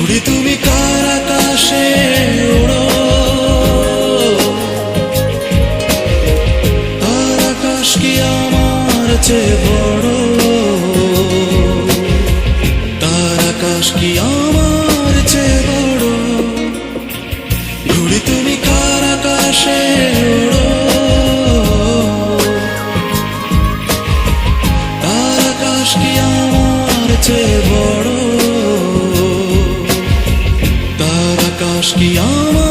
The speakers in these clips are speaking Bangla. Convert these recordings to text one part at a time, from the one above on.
উড়ি তুমি কার আকাশে? আকাশ কি আমার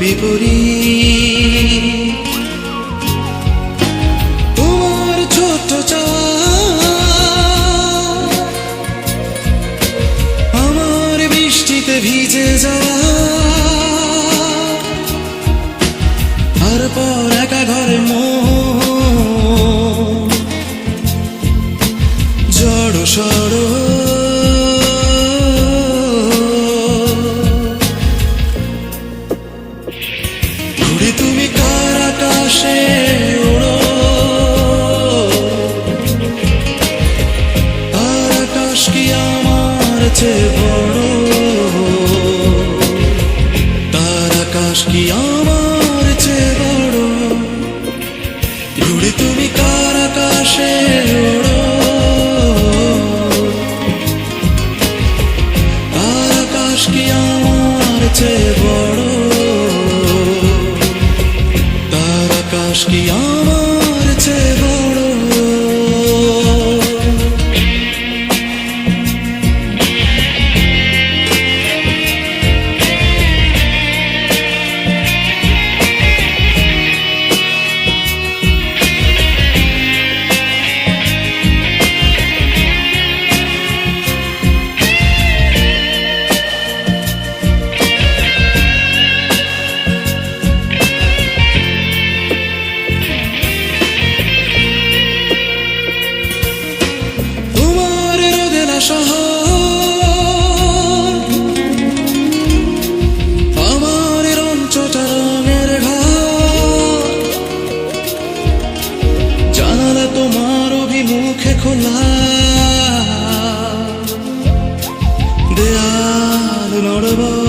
বিপরী তোমার ছোট চা আমার বৃষ্টিতে ভিজে যা আর একা ঘরে 是 aşk yağmur ஆறு நடவா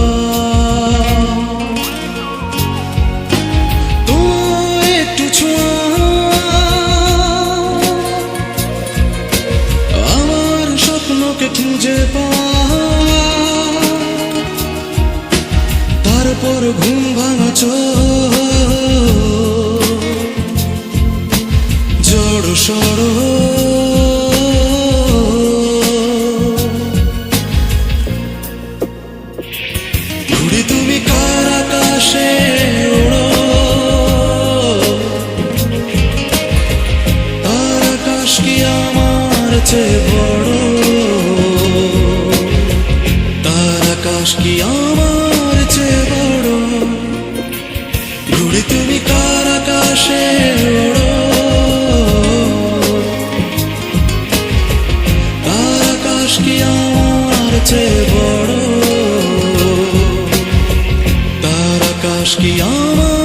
চেয়ে বড় তার আকাশ কি আমার চেয়ে বড়? ঘুরে তুমি কার আকাশে ওড়ো তার আকাশ কি আমার চেয়ে বড়? তার আকাশ কি আমার